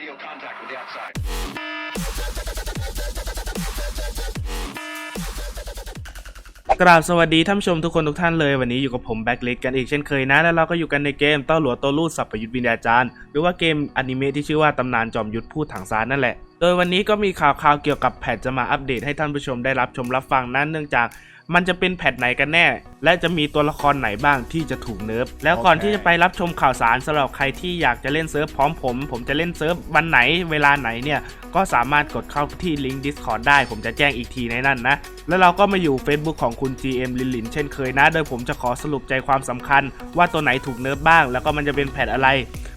radio contact with the outside. กราบสวัสดีท่านผู้ชมทุกคนทุกท่านเลยวันนี้อยู่กับผมแบ็คเล็กกันอีกเช่นเคยนะ แล้วเราก็อยู่กันในเกมเต้าหลัวโตลูดสับประยุทธ์วิญญาจารย์ หรือว่าเกมอนิเมะที่ชื่อว่าตำนานจอมยุทธพูดถังซานนั่นแหละ โดยวันนี้ก็มีข่าวข่าวๆเกี่ยวกับแพทจะมาอัปเดตให้ท่านผู้ชมได้รับชมรับฟังนั้นเนื่องจาก มันจะเป็นแพทไหนกันแน่ และจะมีตัวละครไหนบ้างที่จะถูกเนิร์ฟแล้วก่อนที่จะไปรับชมข่าวสารสำหรับใครที่อยากจะเล่นเซิร์ฟพร้อมผม ผมจะเล่นเซิร์ฟวันไหนเวลาไหนเนี่ยก็สามารถกดเข้าที่ลิงก์ Discord ได้ ผมจะแจ้งอีกทีในนั้นนะ แล้วเราก็มาอยู่ Facebook ของคุณ GM ลินลินเช่นเคยนะ โดยผมจะขอสรุปใจความสำคัญ ว่าตัวไหนถูกเนิร์ฟบ้าง แล้วก็มันจะเป็นแพทอะไร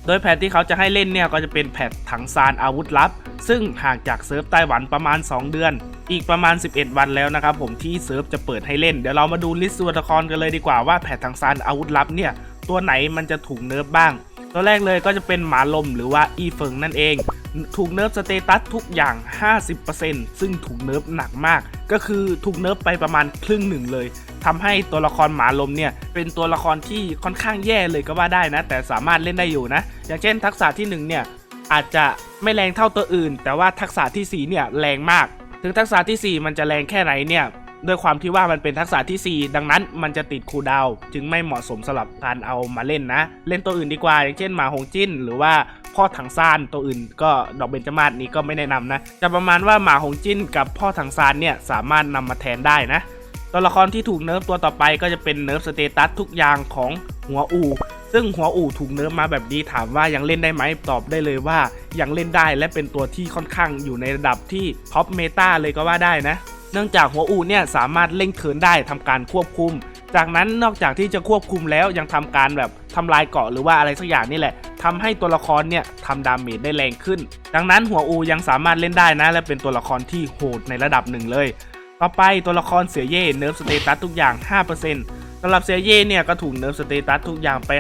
โดยแพทที่เขาจะให้เล่นเนี่ยก็จะเป็นแพทถังซานอาวุธลับ ซึ่งห่างจากเซิร์ฟไต้หวันประมาณ 2 เดือน อีกประมาณ 11 วันแล้วนะครับผมที่เซิร์ฟจะเปิดให้เล่น เดี๋ยวเรามาดูลิสต์ตัวละครกันเลยดีกว่าว่าแพทถังซานอาวุธลับเนี่ยตัวไหนมันจะถูกเนิร์ฟบ้าง ตัวแรกเลยก็จะเป็นหมาลมหรือว่าอีเฟิงนั่นเอง ถูกเนิร์ฟสเตตัสทุกอย่าง 50%ซึ่งถูกเนิร์ฟหนักมาก ก็คือถูกเนิร์ฟไปประมาณครึ่งหนึ่งเลยทำให้ตัวละครหมาลมเนี่ย เป็นตัวละครที่ค่อนข้างแย่เลยก็ว่าได้นะ แต่สามารถเล่นได้อยู่นะ อย่างเช่นทักษะที่หนึ่งเนี่ยอาจจะไม่แรงเท่าตัวอื่น แต่ว่าทักษะที่สี่เนี่ยแรงมาก ถึงทักษะที่สี่มันจะแรงแค่ไหนเนี่ย ด้วยความที่ว่ามันเป็นทักษะที่ 4 ดังนั้นมันจะติดคูดาวน์จึงไม่เหมาะสมสำหรับการเอามาเล่นนะ เล่นตัวอื่นดีกว่า อย่างเช่นหมาหงจิ้น หรือว่าพ่อถังซานตัวอื่นก็ดอกเบญจมาศนี้ก็ไม่แนะนำนะ จะประมาณว่าหมาหงจิ้นกับพ่อถังซานเนี่ยสามารถนำมาแทนได้นะ ตัวละครที่ถูกเนิร์ฟตัวต่อไปก็จะเป็นเนิร์ฟสเตตัสทุกอย่างของหัวอูซึ่งหัวอูถูกเนิร์ฟมาแบบนี้ถามว่ายังเล่นได้ไหมตอบได้เลยว่ายังเล่นได้และเป็นตัวที่ค่อนข้างอยู่ในระดับที่ท็อปเมตาเลยก็ว่าได้นะ เนื่องจากหัวอูเนี่ยสามารถเล่งเทินได้ทำการควบคุม จากนั้นนอกจากที่จะควบคุมแล้วยังทำการแบบทำลายเกาะหรือว่าอะไรสักอย่างนี่แหละทำให้ตัวละครเนี่ยทำดาเมจได้แรงขึ้น ดังนั้นหัวอูยังสามารถเล่นได้นะ และเป็นตัวละครที่โหดในระดับหนึ่งเลย ต่อไปตัวละครเสียเย่เนิร์ฟสเตตัสทุกอย่าง 5%สำหรับเสียเย่เนี่ยก็ถูกเนิร์ฟสเตตัสทุกอย่างไป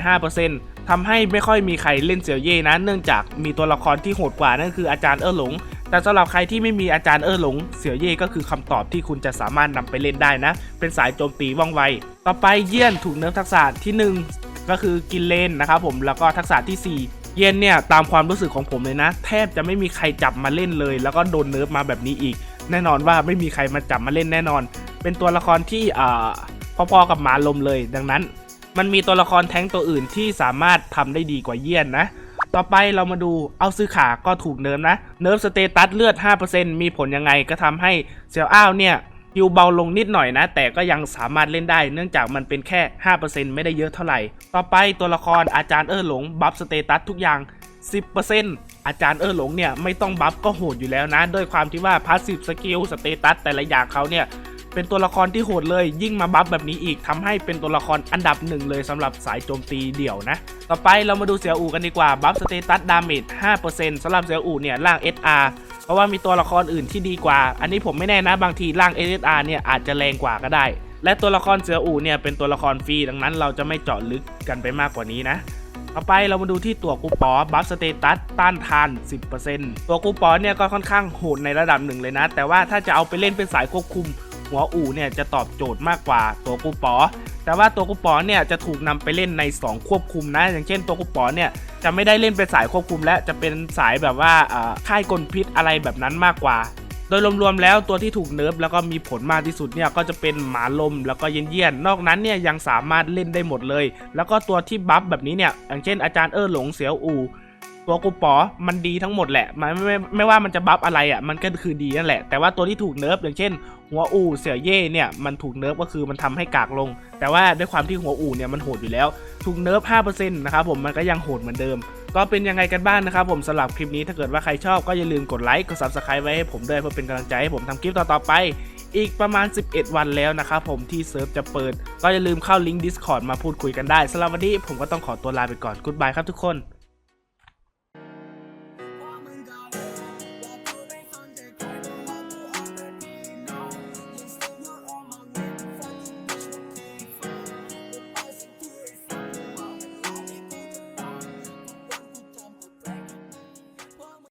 5%ทำให้ไม่ค่อยมีใครเล่นเสียเย่นะ เนื่องจากมีตัวละครที่โหดกว่านั่นคืออาจารย์เออหลง แต่สำหรับใครที่ไม่มีอาจารย์เออหลง เสี่ยวเย่ก็คือคำตอบที่คุณจะสามารถนำไปเล่นได้นะ เป็นสายโจมตีว่องไว ต่อไปเยี่ยนถูกเนิร์ฟทักษะที่ 1 ก็คือกินเลนนะครับผมแล้วก็ทักษะที่ 4เยี่ยนเนี่ยตามความรู้สึกของผมเลยนะ แทบจะไม่มีใครจับมาเล่นเลย แล้วก็โดนเนิร์ฟมาแบบนี้อีก แน่นอนว่าไม่มีใครมาจับมาเล่นแน่นอน เป็นตัวละครที่อ่าพอๆกับหมาลมเลย ดังนั้น มันมีตัวละครแท้งตัวอื่นที่สามารถทำได้ดีกว่าเยี่ยนนะ ต่อไปเรามาดูเอาซื้อขาก็ถูกเนิร์ฟนะ เนิร์ฟสเตตัสเลือด 5%มีผลยังไงก็ทำให้เซียวอ้าวเนี่ยฮิวเบาลงนิดหน่อยนะ แต่ก็ยังสามารถเล่นได้ เนื่องจากมันเป็นแค่ 5%ไม่ได้เยอะเท่าไหร่ ต่อไปตัวละครอาจารย์เออหลง บัฟสเตตัสทุกอย่าง 10%อาจารย์เออหลงเนี่ยไม่ต้องบัฟก็โหดอยู่แล้วนะ ด้วยความที่ว่าพาสซีฟสกิลสเตตัสแต่ละอย่างเขาเนี่ย เป็นตัวละครที่โหดเลย ยิ่งมาบัฟแบบนี้อีกทำให้เป็นตัวละครอันดับหนึ่งเลยสำหรับสายโจมตีเดี่ยวนะ ต่อไปเรามาดูเสียอูกันดีกว่าบัฟสเตตัสดาเมจ5%สำหรับเสียอูเนี่ยร่าง SR เพราะว่ามีตัวละครอื่นที่ดีกว่า อันนี้ผมไม่แน่นะบางทีร่าง SR เนี่ยอาจจะแรงกว่าก็ได้ และตัวละครเสี่ยวอูเนี่ยเป็นตัวละครฟรีดังนั้นเราจะไม่เจาะลึกกันไปมากกว่านี้นะต่อไปเรามาดูที่ตัวกูปอบัฟสเตตัสต้านทาน 10%ตัวกูปอเนี่ยก็ค่อนข้างโหดในระดับหนึ่งเลยนะ แต่ว่าถ้าจะเอาไปเล่นเป็นสายควบคุม หัวอู่เนี่ยจะตอบโจทย์มากกว่าตัวกูปอแต่ว่าตัวกูปอเนี่ยจะถูกนำไปเล่นใน 2 ควบคุมนะ อย่างเช่นตัวกูปอเนี่ยจะไม่ได้เล่นเป็นสายควบคุมและจะเป็นสายแบบว่าค่ายกลพิษอะไรแบบนั้นมากกว่า โดยรวมๆแล้วตัวที่ถูกเนิร์ฟแล้วก็มีผลมากที่สุดเนี่ยก็จะเป็นหมาลมแล้วก็เย็นเยียนๆนอกนั้นเนี่ยยังสามารถเล่นได้หมดเลย แล้วก็ตัวที่บัฟแบบนี้เนี่ยอย่างเช่นอาจารย์เออหลงเสียวอู ตัวกูปอมันดีทั้งหมดแหละมันไม่ไม่ไม่ว่ามันจะบัฟอะไรอะมันก็คือดีนั่นแหละ แต่ว่าตัวที่ถูกเนิร์ฟอย่างเช่น หัวอูเสี่ยวเย่เนี่ยมันถูกเนิร์ฟก็คือมันทำให้กากลง แต่ว่าด้วยความที่หัวอูเนี่ยมันโหดอยู่แล้ว ถูกเนิร์ฟ5%นะครับผมมันก็ยังโหดเหมือนเดิม ก็เป็นยังไงกันบ้างนะครับผมสำหรับคลิปนี้ถ้าเกิดว่าใครชอบก็อย่าลืมกดไลค์กด subscribe ไว้ให้ผมด้วยเพื่อเป็นกำลังใจให้ผมทำคลิปต่อๆไปอีกประมาณ 11 วันแล้วนะครับผมที่เซิร์ฟจะเปิด ก็อย่าลืมเข้าลิงก์ Discord มาพูดคุยกันได้สำหรับวันนี้ผมก็ต้องขอตัวลาไปก่อน g ุ o d บายครับทุกคน